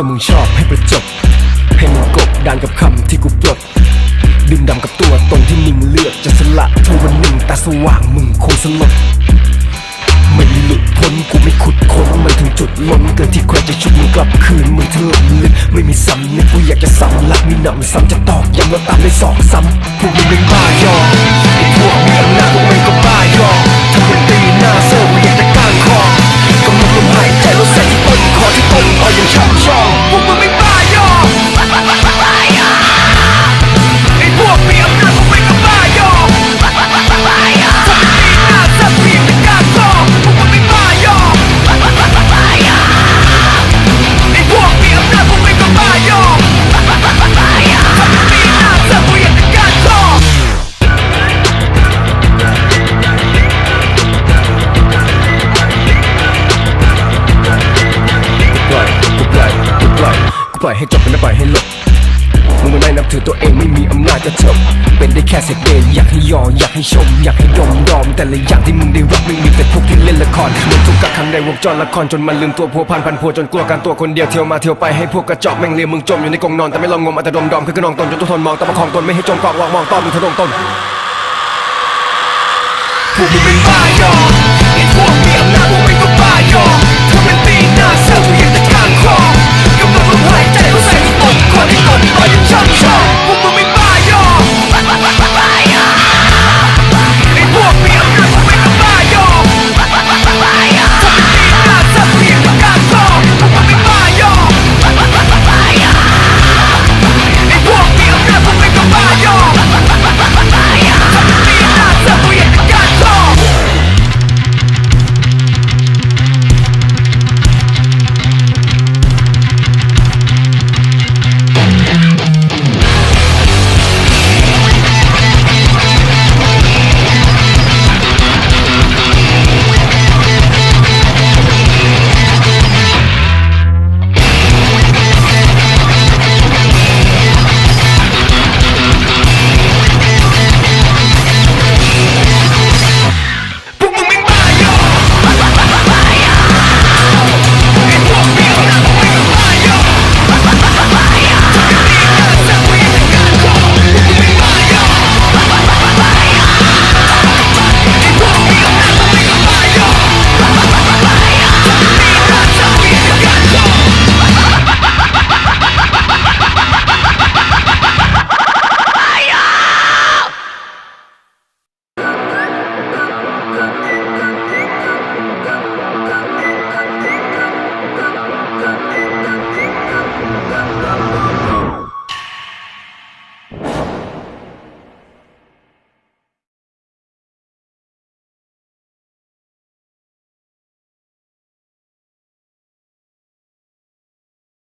ถ้ามึงชอบให้ประจบ ให้มึงกบดานกับคำที่กูปลดดินดำกับตัวตนที่มึงเลือกจะสละถ้าวันหนึ่งตาสว่างมึงคงสลบไม่มีหลุดพ้นกูไม่ขุดค้นไม่ถึงจุดล้นเกินที่ใครจะชุบมึงกลับคืนมึงถล่มลึกไม่มีซ้ำนึกกูอยากจะซ้ำลักมีหนำซ้ำจะตอกย้ำแล้วตามด้วยสองซ้ำพวกมึงเป็นบ้ายอไอ้พวกมีอำ ล่อยกูปล่อยให้จบไม่ปล่อยให้หลบมึงไม่นับถือตัวเองไม่มีอำนาจจะจบเป็นได้แค่เศษเดอยากให้ยออยากให้ชม อยากให้ดมดอม แต่ละอย่างที่มึงได้รับไม่มีแต่พวกที่เล่นละครเหมือนทุกกักขังในวงจรละครจนมันลืมตัวพัวพันพันพัวจนกลัวการตัวคนเดียวเที่ยวมาเที่ยวไปให้พวกกระจอกแม่งเลียมึงจมอยู่ในกรงนอนแต่ไม่ลองงมอาแต่ดมดอมคือกระนองตนจนทุกทนมองตะประคองตนไม่ให้จมกอกวางมองต้อมมึงทะลงตนพวกมึงเป็นบ้ายอ